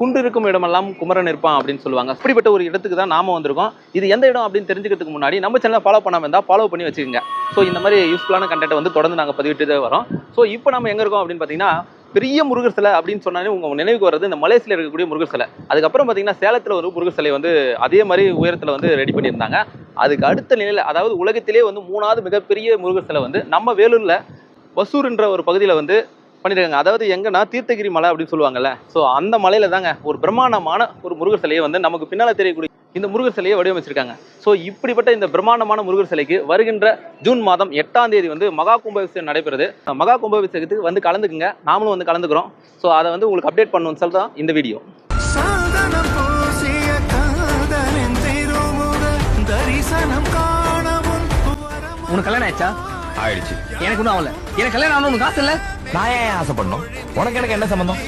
குண்டு இருக்கும் இடமெல்லாம் குமரன் இருப்பான் அப்படின்னு சொல்லுவாங்க. அப்படிப்பட்ட ஒரு இடத்துக்கு தான் நாம வந்திருக்கோம். இது எந்த இடம் அப்படின்னு தெரிஞ்சுக்கிறதுக்கு முன்னாடி நம்ம சேனலை ஃபாலோ பண்ணாம இருந்தால் ஃபாலோ பண்ணி வச்சுக்கோங்க. ஸோ இந்த மாதிரி யூஸ்ஃபுல்லான கண்டென்ட் வந்து தொடர்ந்து நாங்கள் பதிவிட்டு வரோம். ஸோ இப்போ நம்ம எங்க இருக்கோம் அப்படின்னு பார்த்தீங்கன்னா பெரிய முருகர் சிலை அப்படின்னு சொன்னாலே உங்கள் நினைவுக்கு வர்றது இந்த மலேசியில் இருக்கக்கூடிய முருகர் சிலை. அதுக்கப்புறம் பார்த்தீங்கன்னா சேலத்தில் ஒரு முருகர் சிலை வந்து அதே மாதிரி உயரத்தில் வந்து ரெடி பண்ணியிருந்தாங்க. அதுக்கு அடுத்த நிலையில் அதாவது உலகத்திலே வந்து மூணாவது மிகப்பெரிய முருகர் சிலை வந்து நம்ம வேலூரில் வசூர்ன்ற ஒரு பகுதியில் வந்து பண்ணியிருக்காங்க அதாவது எங்கன்னா தீர்த்தகிரி மலை அப்படின்னு சொல்லுவாங்கல்ல. ஸோ அந்த மலையில தாங்க ஒரு பிரம்மாண்டமான ஒரு முருகர் சிலையை வந்து நமக்கு பின்னால் தெரியக்கூடிய இந்த முருகர் சிலையை வடிவமைச்சிருக்காங்க. ஸோ இப்படிப்பட்ட இந்த பிரம்மாண்டமான முருகர் சிலைக்கு வருகின்ற ஜூன் மாதம் எட்டாம் தேதி வந்து மகா கும்பாபிஷேகம் நடைபெறுது. மகா கும்பாபிஷேகத்துக்கு வந்து கலந்துக்குங்க. நாமளும் வந்து கலந்துக்கிறோம். ஸோ அதை வந்து உங்களுக்கு அப்டேட் பண்ணணும்னு சொல்லி தான் இந்த வீடியோ உனக்கு கல்யாணம் ஆயிடுச்சா? ஆயிடுச்சு. எனக்கு ஒன்றும் ஆகல. எனக்கு கல்யாணம் ஆகணும் உனக்கு காசு இல்ல? நான் ஏன் ஆசைப்படணும்? உனக்கு எனக்கு என்ன சம்பந்தம்?